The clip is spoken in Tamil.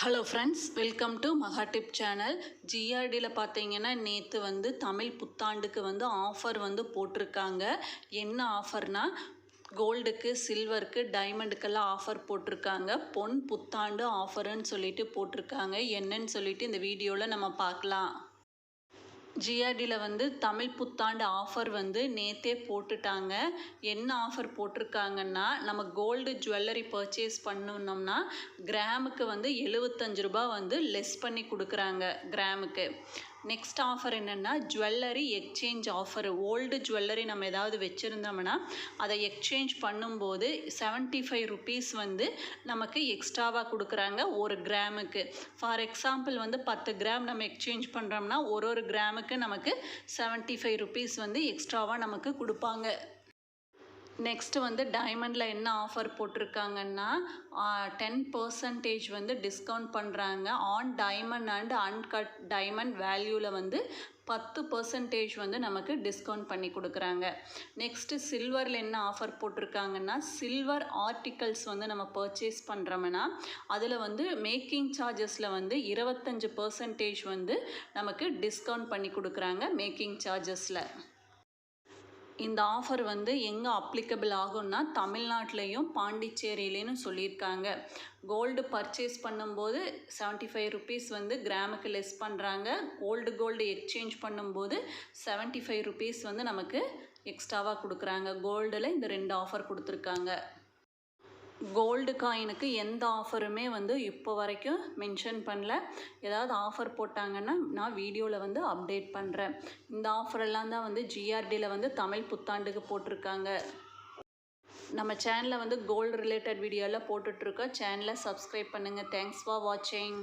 Hello friends welcome to Maha tip channel ஜிஆர்டியில் பார்த்தீங்கன்னா நேற்று வந்து தமிழ் புத்தாண்டுக்கு வந்து ஆஃபர் வந்து போட்டிருக்காங்க. என்ன ஆஃபர்னால் கோல்டுக்கு சில்வருக்கு டைமண்டுக்கெல்லாம் ஆஃபர் போட்டிருக்காங்க. பொன் புத்தாண்டு ஆஃபருன்னு சொல்லிட்டு போட்டிருக்காங்க. என்னன்னு சொல்லிட்டு இந்த வீடியோவில் நம்ம பார்க்கலாம். ஜிஆர்டியில் வந்து தமிழ் புத்தாண்டு ஆஃபர் வந்து நேத்தே போட்டுட்டாங்க. என்ன ஆஃபர் போட்டிருக்காங்கன்னா நம்ம கோல்டு ஜுவல்லரி பர்ச்சேஸ் பண்ணோம்னா கிராமுக்கு வந்து எழுபத்தஞ்சு ரூபாய் வந்து லெஸ் பண்ணி கொடுக்குறாங்க கிராமுக்கு நெக்ஸ்ட் ஆஃபர் என்னென்னா jewellery exchange offer old jewellery நம்ம ஏதாவது வச்சுருந்தோம்னா அதை எக்ஸ்சேஞ்ச் பண்ணும்போது செவன்ட்டி ஃபைவ் ருபீஸ் வந்து நமக்கு எக்ஸ்ட்ராவாக கொடுக்குறாங்க ஒரு கிராமுக்கு ஃபார் எக்ஸாம்பிள் வந்து பத்து கிராம் நம்ம எக்ஸ்சேஞ்ச் பண்ணுறோம்னா ஒரு ஒரு கிராமுக்கு நமக்கு செவன்ட்டி ஃபைவ் ருபீஸ் வந்து எக்ஸ்ட்ராவாக நமக்கு கொடுப்பாங்க. நெக்ஸ்ட்டு வந்து டைமண்டில் என்ன ஆஃபர் போட்டிருக்காங்கன்னா டென் பர்சன்டேஜ் வந்து டிஸ்கவுண்ட் பண்ணுறாங்க on diamond and uncut diamond வேல்யூவில் வந்து பத்து பர்சன்டேஜ் வந்து நமக்கு டிஸ்கவுண்ட் பண்ணி கொடுக்குறாங்க. நெக்ஸ்ட்டு சில்வரில் என்ன ஆஃபர் போட்டிருக்காங்கன்னா சில்வர் ஆர்டிகல்ஸ் வந்து நம்ம பர்ச்சேஸ் பண்ணுறோம்னா அதில் வந்து மேக்கிங் சார்ஜஸில் வந்து இருபத்தஞ்சு பர்சன்டேஜ் வந்து நமக்கு டிஸ்கவுண்ட் பண்ணி கொடுக்குறாங்க மேக்கிங் சார்ஜஸில் இந்த ஆஃபர் வந்து எங்கே அப்ளிகபிள் ஆகும்னா தமிழ்நாட்டிலையும் பாண்டிச்சேரியிலையும் சொல்லியிருக்காங்க. கோல்டு பர்ச்சேஸ் பண்ணும்போது செவன்ட்டி ஃபைவ் ருபீஸ் வந்து கிராமுக்கு லெஸ் பண்ணுறாங்க கோல்டு கோல்டு எக்ஸ்சேஞ்ச் பண்ணும்போது செவன்ட்டி ஃபைவ் ருபீஸ் வந்து நமக்கு எக்ஸ்ட்ராவாக கொடுக்குறாங்க. கோல்டில் இந்த ரெண்டு ஆஃபர் கொடுத்துருக்காங்க. கோல்டு காயினுக்கு எந்த ஆஃபருமே வந்து இப்போ வரைக்கும் மென்ஷன் பண்ணல. ஏதாவது ஆஃபர் போட்டாங்கன்னா நான் வீடியோவில் வந்து அப்டேட் பண்ணுறேன் இந்த ஆஃபரெல்லாம் தான் வந்து ஜிஆர்டியில் வந்து தமிழ் புத்தாண்டுக்கு போட்டிருக்காங்க. நம்ம சேனலில் வந்து கோல்டு ரிலேட்டட் வீடியோலாம் போட்டுட்ருக்கோம் சேனலை சப்ஸ்கிரைப் பண்ணுங்கள் தேங்க்ஸ் ஃபார் வாட்சிங்